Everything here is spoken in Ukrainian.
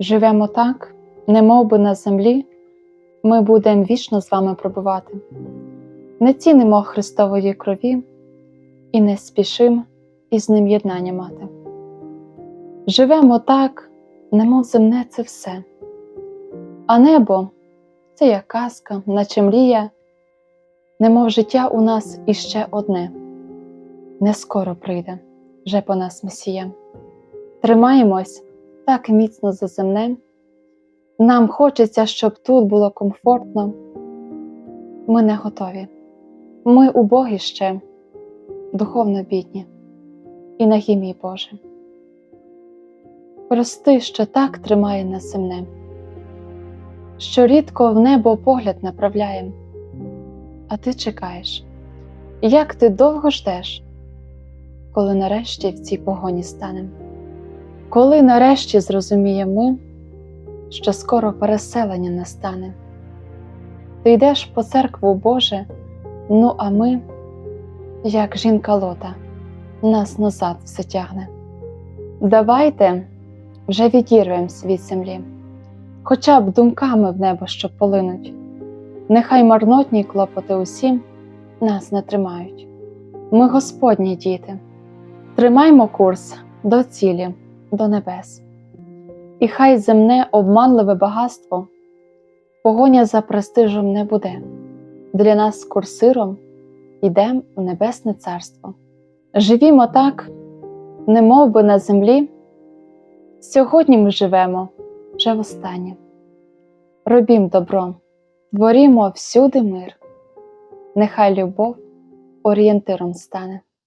Живемо так, немов би на землі, ми будемо вічно з вами пробувати. Не цінимо Христової крові і не спішим із ним єднання мати. Живемо так, немов земне це все, а небо це як казка, наче мрія, немов життя у нас іще одне, не скоро прийде вже по нас Месія. Тримаємось так міцно за земне. Нам хочеться, щоб тут було комфортно. Ми не готові. Ми убогі ще, духовно бідні, і на гімі Боже. Прости, що так тримає нас земне, що рідко в небо погляд направляєм, а ти чекаєш, як ти довго ждеш, коли нарешті в цій погоні станем. Коли нарешті зрозуміємо ми, що скоро переселення настане, ти йдеш по церкву Боже, ну а ми, як жінка лота, нас назад все тягне. Давайте вже відірвемось від землі, хоча б думками в небо, що полинуть. Нехай марнотні клопоти усім нас не тримають. Ми Господні діти, тримаймо курс до цілі до небес. І хай земне обманливе багатство, погоня за престижем не буде. Для нас курсиром йдем в Небесне Царство. Живімо так, не мов би на землі. Сьогодні ми живемо вже востаннє. Робім добро, творімо всюди мир, нехай любов орієнтиром стане.